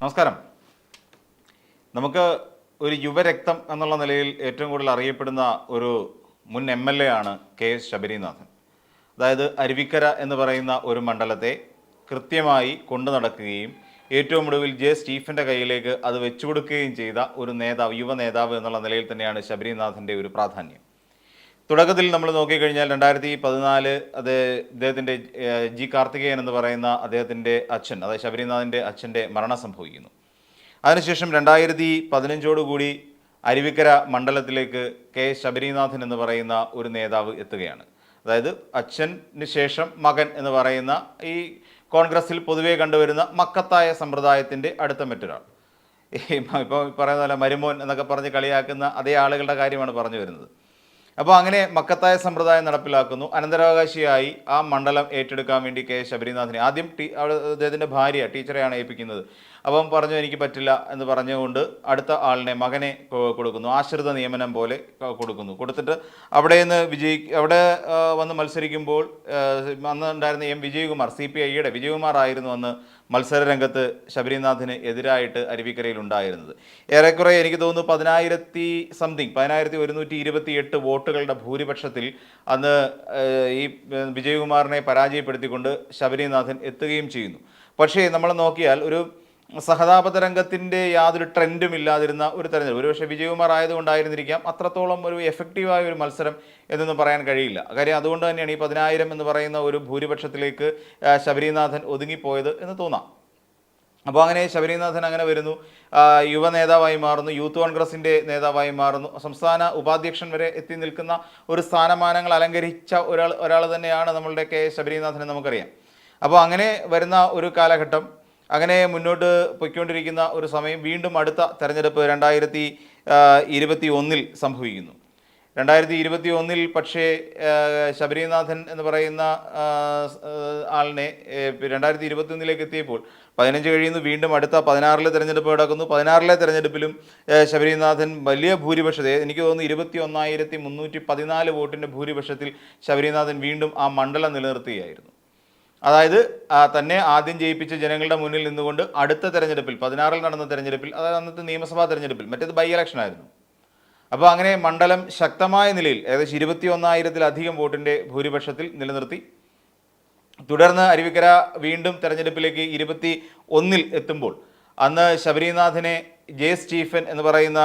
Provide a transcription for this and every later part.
നമസ്കാരം. നമുക്ക് ഒരു യുവരക്തം എന്നുള്ള നിലയിൽ ഏറ്റവും കൂടുതൽ അറിയപ്പെടുന്ന ഒരു മുൻ എം എൽ എ ആണ് കെ എസ് ശബരിനാഥൻ. അതായത് അരുവിക്കര എന്ന് പറയുന്ന ഒരു മണ്ഡലത്തെ കൃത്യമായി കൊണ്ടു നടക്കുകയും ഏറ്റവും ഒടുവിൽ ജെ സ്റ്റീഫന്റെ കയ്യിലേക്ക് അത് വെച്ചു കൊടുക്കുകയും ചെയ്ത ഒരു നേതാവ് യുവ നേതാവ് എന്നുള്ള നിലയിൽ തന്നെയാണ് ശബരിനാഥന്റെ ഒരു പ്രാധാന്യം. തുടക്കത്തിൽ നമ്മൾ നോക്കിക്കഴിഞ്ഞാൽ രണ്ടായിരത്തി പതിനാല് അത് ഇദ്ദേഹത്തിന്റെ ജി കാർത്തികേയൻ എന്ന് പറയുന്ന അദ്ദേഹത്തിന്റെ അച്ഛൻ അതായത് ശബരിനാഥിന്റെ അച്ഛന്റെ മരണം സംഭവിക്കുന്നു. അതിനുശേഷം രണ്ടായിരത്തി പതിനഞ്ചോടുകൂടി അരുവിക്കര മണ്ഡലത്തിലേക്ക് കെ ശബരിനാഥൻ എന്ന് പറയുന്ന ഒരു നേതാവ് എത്തുകയാണ്. അതായത് അച്ഛന് ശേഷം മകൻ എന്ന് പറയുന്ന ഈ കോൺഗ്രസിൽ പൊതുവെ കണ്ടുവരുന്ന മക്കത്തായ സമ്പ്രദായത്തിന്റെ അടുത്ത മറ്റൊരാൾ. ഇപ്പോൾ പറയുന്ന പോലെ മരുമോൻ എന്നൊക്കെ പറഞ്ഞ് കളിയാക്കുന്ന അതേ ആളുകളുടെ കാര്യമാണ് പറഞ്ഞു വരുന്നത്. അപ്പോൾ അങ്ങനെ മക്കത്തായ സമ്പ്രദായം നടപ്പിലാക്കുന്നു. അനന്തരാവകാശിയായി ആ മണ്ഡലം ഏറ്റെടുക്കാൻ വേണ്ടി കെ ശബരിനാഥിനെ. ആദ്യം ടീ അദ്ദേഹത്തിന്റെ ഭാര്യ ടീച്ചറെയാണ് ഏൽപ്പിക്കുന്നത്. അപ്പം പറഞ്ഞു എനിക്ക് പറ്റില്ല എന്ന് പറഞ്ഞുകൊണ്ട് അടുത്ത ആളിനെ മകനെ കൊടുക്കുന്നു. ആശ്രിത നിയമനം പോലെ കൊടുക്കുന്നു. കൊടുത്തിട്ട് അവിടെ നിന്ന് വിജയ് അവിടെ വന്ന് മത്സരിക്കുമ്പോൾ അന്നുണ്ടായിരുന്ന എം വിജയകുമാർ സി പി ഐയുടെ വിജയകുമാർ ആയിരുന്നു അന്ന് മത്സര രംഗത്ത് ശബരിനാഥിന് എതിരായിട്ട് അരുവിക്കരയിൽ ഉണ്ടായിരുന്നത് ഏറെക്കുറെ എനിക്ക് തോന്നുന്നു പതിനായിരത്തി സംതിങ് പതിനായിരത്തി ഒരുന്നൂറ്റി ഇരുപത്തി എട്ട് വോട്ടുകളുടെ ഭൂരിപക്ഷത്തിൽ അന്ന് ഈ വിജയകുമാറിനെ പരാജയപ്പെടുത്തിക്കൊണ്ട് ശബരിനാഥൻ എത്തുകയും ചെയ്യുന്നു. പക്ഷേ നമ്മൾ നോക്കിയാൽ ഒരു സഹതാപ രംഗത്തിന്റെ യാതൊരു ട്രെൻഡും ഇല്ലാതിരുന്ന ഒരു തെരഞ്ഞെടുപ്പ്. ഒരുപക്ഷെ വിജയകുമാർ ആയതുകൊണ്ടായിരുന്നിരിക്കാം. അത്രത്തോളം ഒരു എഫക്റ്റീവായ ഒരു മത്സരം എന്നൊന്നും പറയാൻ കഴിയില്ല. കാര്യം അതുകൊണ്ട് തന്നെയാണ് ഈ പതിനായിരം എന്ന് പറയുന്ന ഒരു ഭൂരിപക്ഷത്തിലേക്ക് ശബരിനാഥൻ ഒതുങ്ങിപ്പോയത് എന്ന് തോന്നാം. അപ്പോൾ അങ്ങനെ ശബരിനാഥൻ അങ്ങനെ വരുന്നു. യുവ നേതാവായി മാറുന്നു. യൂത്ത് കോൺഗ്രസിന്റെ നേതാവായി മാറുന്നു. സംസ്ഥാന ഉപാധ്യക്ഷൻ വരെ എത്തി നിൽക്കുന്ന ഒരു സ്ഥാനമാനങ്ങൾ അലങ്കരിച്ച ഒരാൾ ഒരാൾ തന്നെയാണ് നമ്മളുടെ കെ ശബരിനാഥനെ നമുക്കറിയാം. അപ്പോൾ അങ്ങനെ വരുന്ന ഒരു കാലഘട്ടം അങ്ങനെ മുന്നോട്ട് പൊയ്ക്കൊണ്ടിരിക്കുന്ന ഒരു സമയം വീണ്ടും അടുത്ത തെരഞ്ഞെടുപ്പ് രണ്ടായിരത്തി ഇരുപത്തി ഒന്നിൽ സംഭവിക്കുന്നു. രണ്ടായിരത്തി ഇരുപത്തി ഒന്നിൽ പക്ഷേ ശബരിനാഥൻ എന്ന് പറയുന്ന ആളിനെ രണ്ടായിരത്തി ഇരുപത്തി ഒന്നിലേക്ക് എത്തിയപ്പോൾ പതിനഞ്ച് കഴിയുന്നു വീണ്ടും അടുത്ത പതിനാറിലെ തെരഞ്ഞെടുപ്പ് നടക്കുന്നു. പതിനാറിലെ തെരഞ്ഞെടുപ്പിലും ശബരിനാഥൻ വലിയ ഭൂരിപക്ഷത്തെ എനിക്ക് തോന്നുന്നു ഇരുപത്തി ഒന്നായിരത്തി മുന്നൂറ്റി പതിനാല് വോട്ടിന്റെ ഭൂരിപക്ഷത്തിൽ ശബരിനാഥൻ വീണ്ടും ആ മണ്ഡലം നിലനിർത്തുകയായിരുന്നു. അതായത് തന്നെ ആദ്യം ജയിപ്പിച്ച ജനങ്ങളുടെ മുന്നിൽ നിന്നുകൊണ്ട് അടുത്ത തെരഞ്ഞെടുപ്പിൽ പതിനാറിൽ നടന്ന തെരഞ്ഞെടുപ്പിൽ അതായത് അന്നത്തെ നിയമസഭാ തെരഞ്ഞെടുപ്പിൽ മറ്റേത് ബൈ ഇലക്ഷൻ ആയിരുന്നു. അപ്പോൾ അങ്ങനെ മണ്ഡലം ശക്തമായ നിലയിൽ ഏകദേശം ഇരുപത്തി ഒന്നായിരത്തിലധികം വോട്ടിന്റെ ഭൂരിപക്ഷത്തിൽ നിലനിർത്തി. തുടർന്ന് അരുവിക്കര വീണ്ടും തെരഞ്ഞെടുപ്പിലേക്ക് ഇരുപത്തി ഒന്നിൽ എത്തുമ്പോൾ അന്ന് ശബരിനാഥിനെ ജെ സ്റ്റീഫൻ എന്ന് പറയുന്ന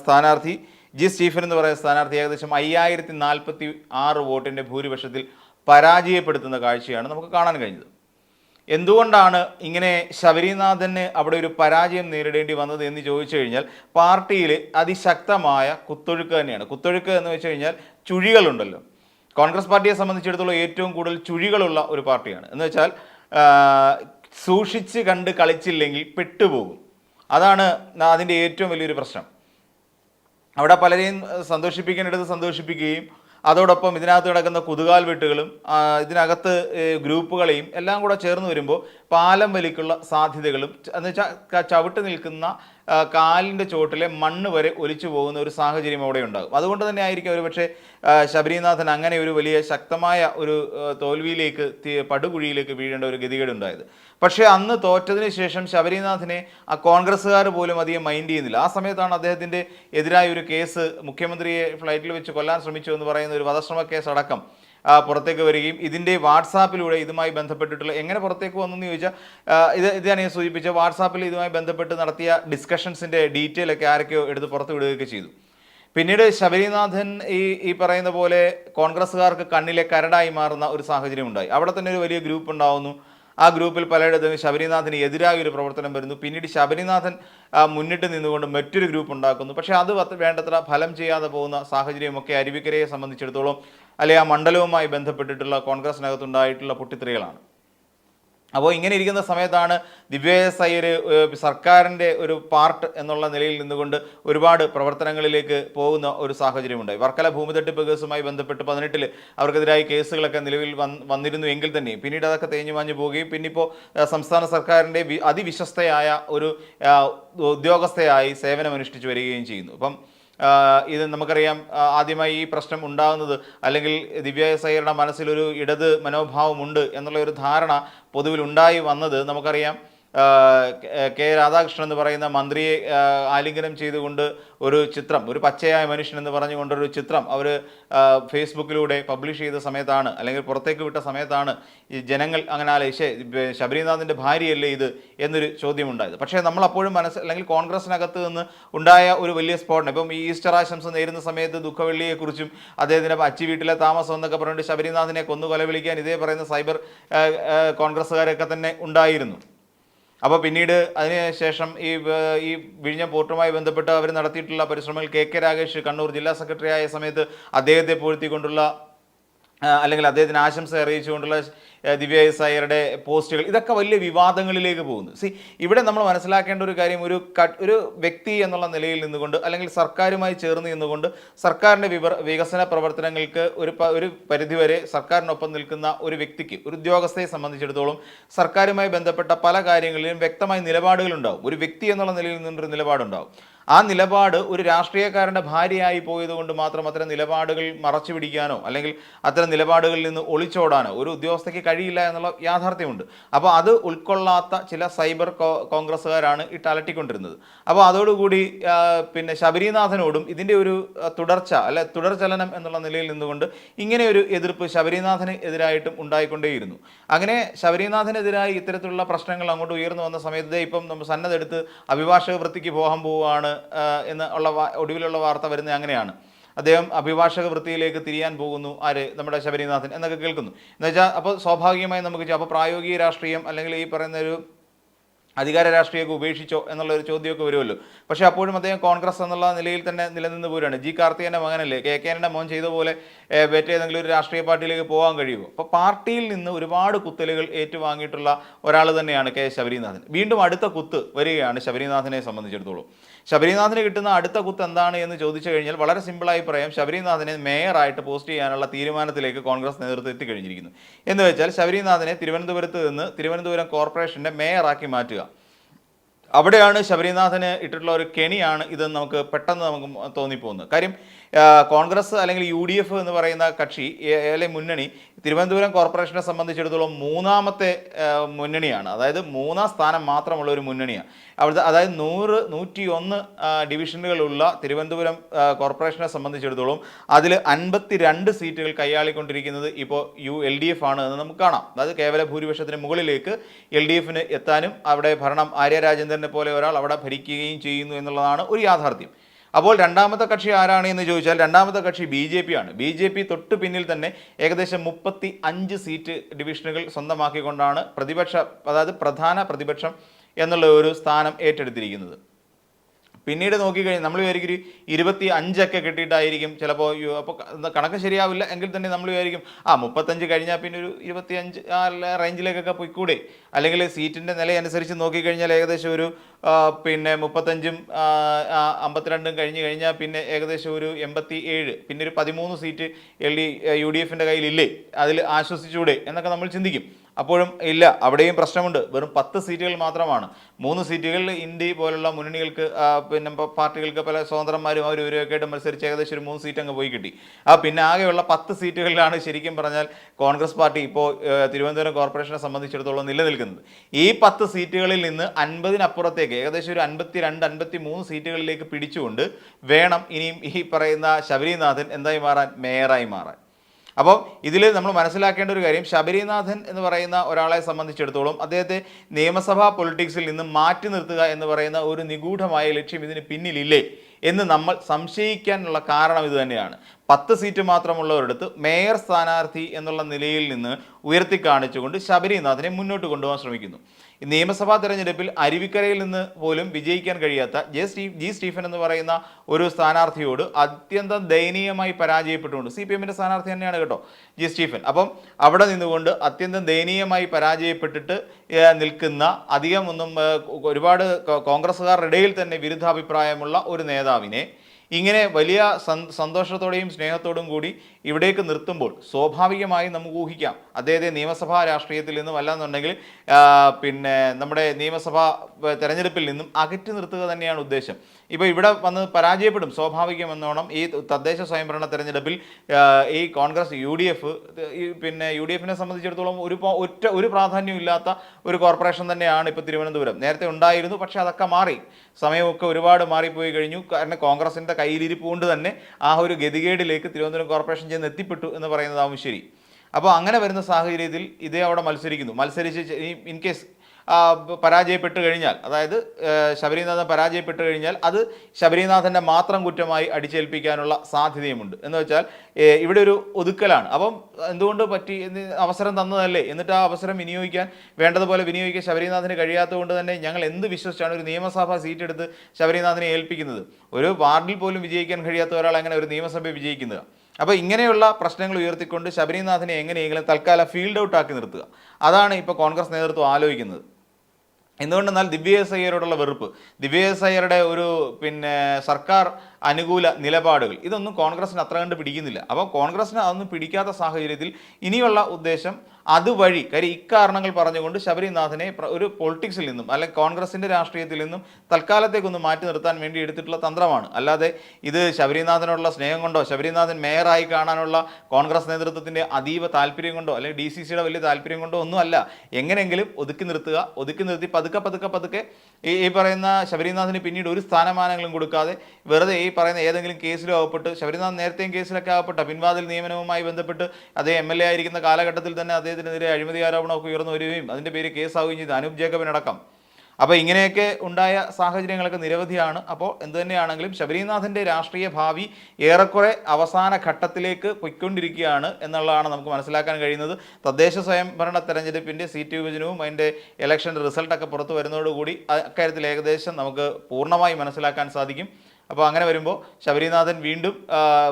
സ്ഥാനാർത്ഥി ജി സ്റ്റീഫൻ എന്ന് പറയുന്ന സ്ഥാനാർത്ഥി ഏകദേശം അയ്യായിരത്തി നാൽപ്പത്തി ആറ് വോട്ടിന്റെ ഭൂരിപക്ഷത്തിൽ പരാജയപ്പെടുത്തുന്ന കാഴ്ചയാണ് നമുക്ക് കാണാൻ കഴിഞ്ഞത്. എന്തുകൊണ്ടാണ് ഇങ്ങനെ ശബരിനാഥന് അവിടെ ഒരു പരാജയം നേരിടേണ്ടി വന്നത് എന്ന് ചോദിച്ചു കഴിഞ്ഞാൽ പാർട്ടിയിൽ അതിശക്തമായ കുത്തൊഴുക്ക് തന്നെയാണ്. കുത്തൊഴുക്ക് എന്ന് വെച്ച് കഴിഞ്ഞാൽ ചുഴികളുണ്ടല്ലോ. കോൺഗ്രസ് പാർട്ടിയെ സംബന്ധിച്ചിടത്തോളം ഏറ്റവും കൂടുതൽ ചുഴികളുള്ള ഒരു പാർട്ടിയാണ്. എന്ന് വെച്ചാൽ സൂക്ഷിച്ച് കണ്ട് കളിച്ചില്ലെങ്കിൽ പെട്ടുപോകും. അതാണ് അതിന്റെ ഏറ്റവും വലിയൊരു പ്രശ്നം. അവിടെ പലരെയും സന്തോഷിപ്പിക്കേണ്ടത് സന്തോഷിപ്പിക്കുകയും അതോടൊപ്പം ഇതിനകത്ത് കിടക്കുന്ന കുതുകാൽ വെട്ടുകളും ഇതിനകത്ത് ഗ്രൂപ്പുകളെയും എല്ലാം കൂടെ ചേർന്ന് വരുമ്പോൾ പാലം വലിക്കുള്ള സാധ്യതകളും എന്ന് വെച്ചാൽ ചവിട്ട് നിൽക്കുന്ന കാലിന്റെ ചോട്ടിലെ മണ്ണ് വരെ ഒലിച്ചു പോകുന്ന ഒരു സാഹചര്യം അവിടെ ഉണ്ടാകും. അതുകൊണ്ട് തന്നെ ആയിരിക്കും ഒരുപക്ഷെ ശബരിനാഥൻ അങ്ങനെ ഒരു വലിയ ശക്തമായ ഒരു തോൽവിയിലേക്ക് പടുകുഴിയിലേക്ക് വീഴേണ്ട ഒരു ഗതികേട് ഉണ്ടായത്. പക്ഷേ അന്ന് തോറ്റതിന് ശേഷം ശബരിനാഥിനെ ആ കോൺഗ്രസ്സുകാർ പോലും അധികം മൈൻഡ് ചെയ്യുന്നില്ല. ആ സമയത്താണ് അദ്ദേഹത്തിന്റെ എതിരായ ഒരു കേസ് മുഖ്യമന്ത്രിയെ ഫ്ലൈറ്റിൽ വെച്ച് കൊല്ലാൻ ശ്രമിച്ചു എന്ന് പറയുന്ന ഒരു വധശ്രമ കേസ് അടക്കം പുറത്തേക്ക് വരികയും ഇതിന്റെ വാട്സാപ്പിലൂടെ ഇതുമായി ബന്ധപ്പെട്ടിട്ടുള്ള എങ്ങനെ പുറത്തേക്ക് വന്നെന്ന് ചോദിച്ചാൽ ഇത് ഇതാണ് ഞാൻ സൂചിപ്പിച്ചത് വാട്സാപ്പിൽ ഇതുമായി ബന്ധപ്പെട്ട് നടത്തിയ ഡിസ്കഷൻസിന്റെ ഡീറ്റെയിൽ ഒക്കെ ആരൊക്കെയോ എടുത്ത് പുറത്ത് വിടുകയൊക്കെ ചെയ്തു. പിന്നീട് ശബരിനാഥൻ ഈ ഈ പറയുന്ന പോലെ കോൺഗ്രസ്സുകാർക്ക് കണ്ണിലെ കരടായി മാറുന്ന ഒരു സാഹചര്യം ഉണ്ടായി അവിടെ തന്നെ ഒരു വലിയ ഗ്രൂപ്പ് ഉണ്ടാവുന്നു. ആ ഗ്രൂപ്പിൽ പലയിടത്തും ശബരിനാഥന് എതിരായ ഒരു പ്രവർത്തനം വരുന്നു. പിന്നീട് ശബരിനാഥൻ മുന്നിട്ട് നിന്നുകൊണ്ട് മറ്റൊരു ഗ്രൂപ്പ് ഉണ്ടാക്കുന്നു. പക്ഷേ അത് വേണ്ടത്ര ഫലം ചെയ്യാതെ പോകുന്ന സാഹചര്യമൊക്കെ അരുവിക്കരയെ സംബന്ധിച്ചിടത്തോളം അല്ലെങ്കിൽ ആ മണ്ഡലവുമായി ബന്ധപ്പെട്ടിട്ടുള്ള കോൺഗ്രസിനകത്തുണ്ടായിട്ടുള്ള പൊട്ടിത്തെറികളാണ്. അപ്പോൾ ഇങ്ങനെ ഇരിക്കുന്ന സമയത്താണ് ദിവ്യസൈ ഒരു സർക്കാരിന്റെ ഒരു പാർട്ട് എന്നുള്ള നിലയിൽ നിന്നുകൊണ്ട് ഒരുപാട് പ്രവർത്തനങ്ങളിലേക്ക് പോകുന്ന ഒരു സാഹചര്യമുണ്ടായി. വർക്കല ഭൂമിതട്ടിപ്പ് കേസുമായി ബന്ധപ്പെട്ട് പതിനെട്ടിൽ അവർക്കെതിരായി കേസുകളൊക്കെ നിലവിൽ വന്ന് വന്നിരുന്നു എങ്കിൽ തന്നെയും. പിന്നീട് അതൊക്കെ തേഞ്ഞു മാഞ്ഞു പോവുകയും പിന്നെ ഇപ്പോൾ സംസ്ഥാന സർക്കാരിന്റെ അതിവിശ്വസ്തയായ ഒരു ഉദ്യോഗസ്ഥയായി സേവനമനുഷ്ഠിച്ചു വരികയും ചെയ്യുന്നു. അപ്പം ഇത് നമുക്കറിയാം ആദ്യമായി ഈ പ്രശ്നം ഉണ്ടാകുന്നത് അല്ലെങ്കിൽ ദിവ്യ അയ്യരുടെ മനസ്സിലൊരു ഇടത് മനോഭാവമുണ്ട് എന്നുള്ള ഒരു ധാരണ പൊതുവിൽ ഉണ്ടായി വന്നത് നമുക്കറിയാം. കെ- രാധാകൃഷ്ണൻ എന്ന് പറയുന്ന മന്ത്രിയെ ആലിംഗനം ചെയ്തുകൊണ്ട് ഒരു ചിത്രം ഒരു പച്ചയായ മനുഷ്യൻ എന്ന് പറഞ്ഞുകൊണ്ടൊരു ചിത്രം അവർ ഫേസ്ബുക്കിലൂടെ പബ്ലിഷ് ചെയ്ത സമയത്താണ് അല്ലെങ്കിൽ പുറത്തേക്ക് വിട്ട സമയത്താണ് ഈ ജനങ്ങൾ അങ്ങനെ ആലോചിച്ച് ശബരിനാഥിന്റെ ഭാര്യയല്ലേ ഇത് എന്നൊരു ചോദ്യമുണ്ടായത്. പക്ഷേ നമ്മൾ അപ്പോഴും മനസ്സ് അല്ലെങ്കിൽ കോൺഗ്രസിനകത്ത് നിന്ന് ഉണ്ടായ ഒരു വലിയ സ്ഫോടനം ഇപ്പം ഈ ഈസ്റ്റർ ആശംസ നേരുന്ന സമയത്ത് ദുഃഖവെള്ളിയെക്കുറിച്ചും അദ്ദേഹത്തിന്റെ അച്ചി വീട്ടിലെ താമസം എന്നൊക്കെ പറഞ്ഞിട്ട് ശബരിനാഥിനെ കൊന്നു കൊലവിളിക്കാൻ ഇതേ പറയുന്ന സൈബർ കോൺഗ്രസ്സുകാരൊക്കെ തന്നെ ഉണ്ടായിരുന്നു. അപ്പോൾ പിന്നീട് അതിനുശേഷം ഈ ഈ വിഴിഞ്ഞ പോർട്ടുമായി ബന്ധപ്പെട്ട് അവർ നടത്തിയിട്ടുള്ള പരിശ്രമങ്ങൾ കെ കെ രാഗേഷ് കണ്ണൂർ ജില്ലാ സെക്രട്ടറി ആയ സമയത്ത് അദ്ദേഹത്തെ പൂഴ്ത്തിക്കൊണ്ടുള്ള ആ, അല്ലെങ്കിൽ അദ്ദേഹത്തിന് ആശംസ അറിയിച്ചുകൊണ്ടുള്ള ദിവ്യ എസ് അയ്യരുടെ പോസ്റ്റുകൾ. ഇതൊക്കെ വലിയ വിവാദങ്ങളിലേക്ക് പോകുന്നു. സി ഇവിടെ നമ്മൾ മനസ്സിലാക്കേണ്ട ഒരു കാര്യം ഒരു ഒരു വ്യക്തി എന്നുള്ള നിലയിൽ നിന്നുകൊണ്ട് അല്ലെങ്കിൽ സർക്കാരുമായി ചേർന്ന് നിന്നുകൊണ്ട് സർക്കാരിന്റെ വികസന പ്രവർത്തനങ്ങൾക്ക് ഒരു ഒരു പരിധിവരെ സർക്കാരിനൊപ്പം നിൽക്കുന്ന ഒരു വ്യക്തിക്ക് ഒരു ഉദ്യോഗസ്ഥയെ സംബന്ധിച്ചിടത്തോളം സർക്കാരുമായി ബന്ധപ്പെട്ട പല കാര്യങ്ങളിലും വ്യക്തമായ നിലപാടുകളുണ്ടാവും. ഒരു വ്യക്തി എന്നുള്ള നിലയിൽ നിന്നൊരു നിലപാടുണ്ടാവും. ആ നിലപാട് ഒരു രാഷ്ട്രീയക്കാരന്റെ ഭാര്യയായി പോയതുകൊണ്ട് മാത്രം അത്തരം നിലപാടുകൾ മറച്ചു പിടിക്കാനോ അല്ലെങ്കിൽ അത്തരം നിലപാടുകളിൽ നിന്ന് ഒളിച്ചോടാനോ ഒരു ഉദ്യോഗസ്ഥയ്ക്ക് കഴിയില്ല എന്നുള്ള യാഥാർത്ഥ്യമുണ്ട്. അപ്പോൾ അത് ഉൾക്കൊള്ളാത്ത ചില സൈബർ കോൺഗ്രസ്സുകാരാണ് ഇട്ട് അലട്ടിക്കൊണ്ടിരുന്നത് അപ്പോൾ അതോടുകൂടി പിന്നെ ശബരിനാഥനോടും ഇതിന്റെ ഒരു തുടർച്ച അല്ലെ തുടർചലനം എന്നുള്ള നിലയിൽ നിന്നുകൊണ്ട് ഇങ്ങനെ ഒരു എതിർപ്പ് ശബരിനാഥന് എതിരായിട്ടും ഉണ്ടായിക്കൊണ്ടേയിരുന്നു. അങ്ങനെ ശബരിനാഥനെതിരായി ഇത്തരത്തിലുള്ള പ്രശ്നങ്ങൾ അങ്ങോട്ട് ഉയർന്നു വന്ന സമയത്ത് ഇപ്പം നമ്മൾ സന്നദ്ധെടുത്ത് അഭിഭാഷക വൃത്തിക്ക് പോകാൻ പോവുകയാണ്. എന്ന് ഉള്ള ഒടുവിലുള്ള വാർത്ത വരുന്നത് അങ്ങനെയാണ്. അദ്ദേഹം അഭിഭാഷക വൃത്തിയിലേക്ക് തിരിയാൻ പോകുന്നു. ആര്? നമ്മുടെ ശബരിനാഥൻ എന്നൊക്കെ കേൾക്കുന്നു. എന്നുവെച്ചാൽ അപ്പോൾ സ്വാഭാവികമായി നമുക്ക് അപ്പോൾ പ്രായോഗിക രാഷ്ട്രീയം അല്ലെങ്കിൽ ഈ പറയുന്ന ഒരു അധികാര രാഷ്ട്രീയമൊക്കെ ഉപേക്ഷിച്ചോ എന്നുള്ള ഒരു ചോദ്യമൊക്കെ വരുമല്ലോ. പക്ഷേ അപ്പോഴും അദ്ദേഹം കോൺഗ്രസ് എന്നുള്ള നിലയിൽ തന്നെ നിലനിന്ന് പോരാണ് ജി കാർത്തികന്റെ മകനല്ലേ? കെ കെ എന്റെ മോൻ ചെയ്ത പോലെ വേറ്റ ഏതെങ്കിലും ഒരു രാഷ്ട്രീയ പാർട്ടിയിലേക്ക് പോകാൻ കഴിയുമോ? അപ്പോൾ പാർട്ടിയിൽ നിന്ന് ഒരുപാട് കുത്തലുകൾ ഏറ്റുവാങ്ങിയിട്ടുള്ള ഒരാൾ തന്നെയാണ് കെ ശബരിനാഥൻ. വീണ്ടും അടുത്ത കുത്ത് വരികയാണ് ശബരിനാഥനെ സംബന്ധിച്ചിടത്തോളം. ശബരിനാഥന് കിട്ടുന്ന അടുത്ത കുത്ത് എന്താണ് എന്ന് ചോദിച്ചു കഴിഞ്ഞാൽ വളരെ സിമ്പിളായി പറയാം. ശബരിനാഥനെ മേയറായിട്ട് പോസ്റ്റ് ചെയ്യാനുള്ള തീരുമാനത്തിലേക്ക് കോൺഗ്രസ് നേതൃത്വം എത്തിക്കഴിഞ്ഞിരിക്കുന്നു. എന്ന് വെച്ചാൽ ശബരിനാഥനെ തിരുവനന്തപുരത്ത് നിന്ന് തിരുവനന്തപുരം കോർപ്പറേഷന്റെ മേയറാക്കി മാറ്റുക. അവിടെയാണ് ശബരിനാഥന് ഇട്ടിട്ടുള്ള ഒരു കെണിയാണ് ഇത് നമുക്ക് പെട്ടെന്ന് നമുക്ക് തോന്നിപ്പോകുന്നത്. കാര്യം കോൺഗ്രസ് അല്ലെങ്കിൽ യു ഡി എഫ് എന്ന് പറയുന്ന കക്ഷി അല്ലെ മുന്നണി തിരുവനന്തപുരം കോർപ്പറേഷനെ സംബന്ധിച്ചിടത്തോളം മൂന്നാമത്തെ മുന്നണിയാണ്. അതായത് മൂന്നാം സ്ഥാനം മാത്രമുള്ള ഒരു മുന്നണിയാണ്. അവിടുത്തെ അതായത് നൂറ് നൂറ്റി ഒന്ന് ഡിവിഷനുകളുള്ള തിരുവനന്തപുരം കോർപ്പറേഷനെ സംബന്ധിച്ചിടത്തോളം അതിൽ അൻപത്തി രണ്ട് സീറ്റുകൾ കൈയാളിക്കൊണ്ടിരിക്കുന്നത് ഇപ്പോൾ യു എൽ ഡി എഫ് ആണ് എന്ന് നമുക്ക് കാണാം. അതായത് കേവല ഭൂരിപക്ഷത്തിന് മുകളിലേക്ക് എൽ ഡി എഫിന് എത്താനും അവിടെ ഭരണം ആര്യ രാജേന്ദ്രനെ പോലെ ഒരാൾ അവിടെ ഭരിക്കുകയും ചെയ്യുന്നു എന്നുള്ളതാണ് ഒരു യാഥാർത്ഥ്യം. അപ്പോൾ രണ്ടാമത്തെ കക്ഷി ആരാണ് എന്ന് ചോദിച്ചാൽ രണ്ടാമത്തെ കക്ഷി ബി ജെ പി ആണ്. ബി ജെ പി തൊട്ട് പിന്നിൽ തന്നെ ഏകദേശം മുപ്പത്തി അഞ്ച് സീറ്റ് ഡിവിഷനുകൾ സ്വന്തമാക്കിക്കൊണ്ടാണ് പ്രതിപക്ഷ അതായത് പ്രധാന പ്രതിപക്ഷം എന്നുള്ള ഒരു സ്ഥാനം ഏറ്റെടുത്തിരിക്കുന്നത്. പിന്നീട് നോക്കിക്കഴിഞ്ഞാൽ നമ്മൾ വിചാരിക്കും ഇരുപത്തി അഞ്ചൊക്കെ കിട്ടിയിട്ടായിരിക്കും ചിലപ്പോൾ അപ്പോൾ കണക്ക് ശരിയാവില്ല എങ്കിൽ തന്നെ നമ്മൾ വിചാരിക്കും ആ മുപ്പത്തഞ്ച് കഴിഞ്ഞാൽ പിന്നെ ഒരു ഇരുപത്തി അഞ്ച് ആ റേഞ്ചിലേക്കൊക്കെ പോയിക്കൂടെ. അല്ലെങ്കിൽ സീറ്റിന്റെ നിലയനുസരിച്ച് നോക്കിക്കഴിഞ്ഞാൽ ഏകദേശം ഒരു പിന്നെ മുപ്പത്തഞ്ചും അമ്പത്തിരണ്ടും കഴിഞ്ഞ് കഴിഞ്ഞാൽ പിന്നെ ഏകദേശം ഒരു എൺപത്തി ഏഴ് പിന്നെ ഒരു പതിമൂന്ന് seat L D U D എഫിന്റെ കയ്യിലില്ലേ അതിൽ ആശ്വസിച്ചൂടെ എന്നൊക്കെ നമ്മൾ ചിന്തിക്കും. അപ്പോഴും ഇല്ല. അവിടെയും പ്രശ്നമുണ്ട്. വെറും പത്ത് സീറ്റുകൾ മാത്രമാണ്. മൂന്ന് സീറ്റുകളിൽ ഇന്ത്യ പോലുള്ള മുന്നണികൾക്ക് പിന്നെ പാർട്ടികൾക്ക് പല സ്വതന്ത്രന്മാരും അവർ ഇവരൊക്കെ ആയിട്ട് മത്സരിച്ച് ഏകദേശം ഒരു മൂന്ന് സീറ്റ് അങ്ങ് പോയി കിട്ടി. ആ പിന്നെ ആകെയുള്ള പത്ത് സീറ്റുകളിലാണ് ശരിക്കും പറഞ്ഞാൽ കോൺഗ്രസ് പാർട്ടി ഇപ്പോൾ തിരുവനന്തപുരം കോർപ്പറേഷനെ സംബന്ധിച്ചിടത്തോളം നിലനിൽക്കുന്നത്. ഈ പത്ത് സീറ്റുകളിൽ നിന്ന് അൻപതിനപ്പുറത്തേക്ക് ഏകദേശം ഒരു അൻപത്തി രണ്ട് അൻപത്തി മൂന്ന് സീറ്റുകളിലേക്ക് പിടിച്ചുകൊണ്ട് വേണം ഇനിയും ഈ പറയുന്ന ശബരിനാഥൻ എന്തായി മാറാൻ? മേയറായി മാറാൻ. അപ്പോൾ ഇതിൽ നമ്മൾ മനസ്സിലാക്കേണ്ട ഒരു കാര്യം ശബരിനാഥൻ എന്ന് പറയുന്ന ഒരാളെ സംബന്ധിച്ചിടത്തോളം അദ്ദേഹത്തെ നിയമസഭാ പൊളിറ്റിക്സിൽ നിന്ന് മാറ്റി നിർത്തുക എന്ന് പറയുന്ന ഒരു നിഗൂഢമായ ലക്ഷ്യം ഇതിന് പിന്നിലില്ലേ എന്ന് നമ്മൾ സംശയിക്കാനുള്ള കാരണം ഇത് തന്നെയാണ്. പത്ത് സീറ്റ് മാത്രമുള്ളവരെടുത്ത് മേയർ സ്ഥാനാർത്ഥി എന്നുള്ള നിലയിൽ നിന്ന് ഉയർത്തി കാണിച്ചുകൊണ്ട് ശബരിനാഥിനെ മുന്നോട്ട് കൊണ്ടുപോകാൻ ശ്രമിക്കുന്നു. നിയമസഭാ തെരഞ്ഞെടുപ്പിൽ അരുവിക്കരയിൽ നിന്ന് പോലും വിജയിക്കാൻ കഴിയാത്ത ജെ സ്റ്റീ ജി സ്റ്റീഫൻ എന്ന് പറയുന്ന ഒരു സ്ഥാനാർത്ഥിയോട് അത്യന്തം ദയനീയമായി പരാജയപ്പെട്ടുകൊണ്ട് സി പി എമ്മിന്റെ സ്ഥാനാർത്ഥി തന്നെയാണ് കേട്ടോ ജി സ്റ്റീഫൻ. അപ്പം അവിടെ നിന്നുകൊണ്ട് അത്യന്തം ദയനീയമായി പരാജയപ്പെട്ടിട്ട് നിൽക്കുന്ന അധികം ഒന്നും ഒരുപാട് കോൺഗ്രസ്സുകാരുടെ ഇടയിൽ തന്നെ വിരുദ്ധാഭിപ്രായമുള്ള ഒരു നേതാവിനെ ഇങ്ങനെ വലിയ സന്തോഷത്തോടെയും സ്നേഹത്തോടും കൂടി ഇവിടേക്ക് നിർത്തുമ്പോൾ സ്വാഭാവികമായി നമുക്ക് ഊഹിക്കാം. അദ്ദേഹത്തെ നിയമസഭാ രാഷ്ട്രീയത്തിൽ നിന്നും അല്ലാന്നുണ്ടെങ്കിൽ പിന്നെ നമ്മുടെ നിയമസഭാ തെരഞ്ഞെടുപ്പിൽ നിന്നും അകറ്റി നിർത്തുക തന്നെയാണ് ഉദ്ദേശം. ഇപ്പോൾ ഇവിടെ വന്ന് പരാജയപ്പെടും സ്വാഭാവികമെന്നോണം ഈ തദ്ദേശ സ്വയംഭരണ തെരഞ്ഞെടുപ്പിൽ ഈ കോൺഗ്രസ് യു ഡി എഫ് പിന്നെ യു ഡി എഫിനെ സംബന്ധിച്ചിടത്തോളം ഒരു ഒറ്റ ഒരു പ്രാധാന്യം ഇല്ലാത്ത ഒരു കോർപ്പറേഷൻ തന്നെയാണ് ഇപ്പോൾ തിരുവനന്തപുരം. നേരത്തെ ഉണ്ടായിരുന്നു പക്ഷേ അതൊക്കെ മാറി. സമയമൊക്കെ ഒരുപാട് മാറിപ്പോയി കഴിഞ്ഞു. കാരണം കോൺഗ്രസിന്റെ കയ്യിലിരിപ്പ് കൊണ്ട് തന്നെ ആ ഒരു ഗതികേടിലേക്ക് തിരുവനന്തപുരം കോർപ്പറേഷൻ ചെന്ന് എത്തിപ്പെട്ടു എന്ന് പറയുന്നതാവും ശരി. അപ്പോൾ അങ്ങനെ വരുന്ന സാഹചര്യത്തിൽ ഇതേ അവിടെ മത്സരിക്കുന്നു. മത്സരിച്ച് ഇൻ കേസ് പരാജയപ്പെട്ട് കഴിഞ്ഞാൽ അതായത് ശബരിനാഥൻ പരാജയപ്പെട്ട് കഴിഞ്ഞാൽ അത് ശബരിനാഥന്റെ മാത്രം കുറ്റമായി അടിച്ചേൽപ്പിക്കാനുള്ള സാധ്യതയുമുണ്ട്. എന്ന് വെച്ചാൽ ഇവിടെ ഒരു ഒതുക്കലാണ്. അപ്പം എന്തുകൊണ്ട് പറ്റി? അവസരം തന്നതല്ലേ? എന്നിട്ട് ആ അവസരം വിനിയോഗിക്കാൻ വേണ്ടതുപോലെ വിനിയോഗിക്കാൻ ശബരിനാഥിന് കഴിയാത്തതുകൊണ്ട് തന്നെ ഞങ്ങൾ എന്ത് വിശ്വസിച്ചാണ് ഒരു നിയമസഭാ സീറ്റ് എടുത്ത് ശബരിനാഥിനെ ഏൽപ്പിക്കുന്നത്? ഒരു വാർഡിൽ പോലും വിജയിക്കാൻ കഴിയാത്ത ഒരാൾ അങ്ങനെ ഒരു നിയമസഭ വിജയിക്കുന്നത്. അപ്പോൾ ഇങ്ങനെയുള്ള പ്രശ്നങ്ങൾ ഉയർത്തിക്കൊണ്ട് ശബരിനാഥിനെ എങ്ങനെയെങ്കിലും തൽക്കാലം ഫീൽഡ് ഔട്ട് ആക്കി നിർത്തുക. അതാണ് ഇപ്പോൾ കോൺഗ്രസ് നേതൃത്വം ആലോചിക്കുന്നത്. എന്തുകൊണ്ടെന്നാൽ ദിവ്യ എസ് അയ്യരോടുള്ള വെറുപ്പ്. ദിവ്യ എസ് അയ്യരുടെ ഒരു പിന്നെ സർക്കാർ അനുകൂല നിലപാടുകൾ. ഇതൊന്നും കോൺഗ്രസിന് അത്ര കണ്ട് പിടിക്കുന്നില്ല. അപ്പോൾ കോൺഗ്രസിന് അതൊന്നും പിടിക്കാത്ത സാഹചര്യത്തിൽ ഇനിയുള്ള ഉദ്ദേശം അതുവഴി കാര്യം ഇക്കാരണങ്ങൾ പറഞ്ഞുകൊണ്ട് ശബരിനാഥനെ ഒരു പൊളിറ്റിക്സിൽ നിന്നും അല്ലെങ്കിൽ കോൺഗ്രസിന്റെ രാഷ്ട്രീയത്തിൽ നിന്നും തൽക്കാലത്തേക്കൊന്ന് മാറ്റി നിർത്താൻ വേണ്ടി എടുത്തിട്ടുള്ള തന്ത്രമാണ്. അല്ലാതെ ഇത് ശബരിനാഥനോടുള്ള സ്നേഹം കൊണ്ടോ ശബരിനാഥൻ മേയറായി കാണാനുള്ള കോൺഗ്രസ് നേതൃത്വത്തിന്റെ അതീവ താല്പര്യം കൊണ്ടോ അല്ലെങ്കിൽ ഡി സി സിയുടെ വലിയ താല്പര്യം കൊണ്ടോ ഒന്നുമല്ല. എങ്ങനെയെങ്കിലും ഒതുക്കി നിർത്തുക ഒതുക്കി നിർത്തി പതുക്കെ പതുക്കെ പതുക്കെ ഈ പറയുന്ന ശബരിനാഥിന് പിന്നീട് ഒരു സ്ഥാനമാനങ്ങളും കൊടുക്കാതെ വെറുതെ ഈ പറയുന്ന ഏതെങ്കിലും കേസിലും ആവപ്പെട്ട്. ശബരിനാഥ് നേരത്തെയും കേസിലൊക്കെ ആവപ്പെട്ട. പിൻവാതിൽ നിയമനവുമായി ബന്ധപ്പെട്ട് അതേ എം എൽ എ ആയിരിക്കുന്ന കാലഘട്ടത്തിൽ തന്നെ അദ്ദേഹത്തിനെതിരെ അഴിമതി ആരോപണമൊക്കെ ഉയർന്നു വരികയും അതിന്റെ പേര് കേസാവുകയും ചെയ്തു. അനൂപ് ജേക്കബിനടക്കം. അപ്പോൾ ഇങ്ങനെയൊക്കെ ഉണ്ടായ സാഹചര്യങ്ങളൊക്കെ നിരവധിയാണ്. അപ്പോൾ എന്ത് തന്നെയാണെങ്കിലും ശബരിനാഥന്റെ രാഷ്ട്രീയ ഭാവി ഏറെക്കുറെ അവസാന ഘട്ടത്തിലേക്ക് പൊയ്ക്കൊണ്ടിരിക്കുകയാണ് എന്നുള്ളതാണ് നമുക്ക് മനസ്സിലാക്കാൻ കഴിയുന്നത്. തദ്ദേശ സ്വയംഭരണ തെരഞ്ഞെടുപ്പിന്റെ സീറ്റ് വിഭജനവും അതിന്റെ ഇലക്ഷൻ റിസൾട്ടൊക്കെ പുറത്തു വരുന്നതോടുകൂടി അക്കാര്യത്തിൽ ഏകദേശം നമുക്ക് പൂർണമായി മനസ്സിലാക്കാൻ സാധിക്കും. അപ്പോൾ അങ്ങനെ വരുമ്പോൾ ശബരിനാഥൻ വീണ്ടും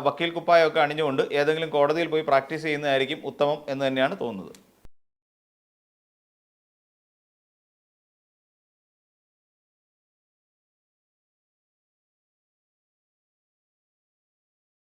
വക്കീൽ കുപ്പായമൊക്കെ അണിഞ്ഞുകൊണ്ട് ഏതെങ്കിലും കോടതിയിൽ പോയി പ്രാക്ടീസ് ചെയ്യുന്നതായിരിക്കും ഉത്തമം എന്ന് തന്നെയാണ് തോന്നുന്നത്.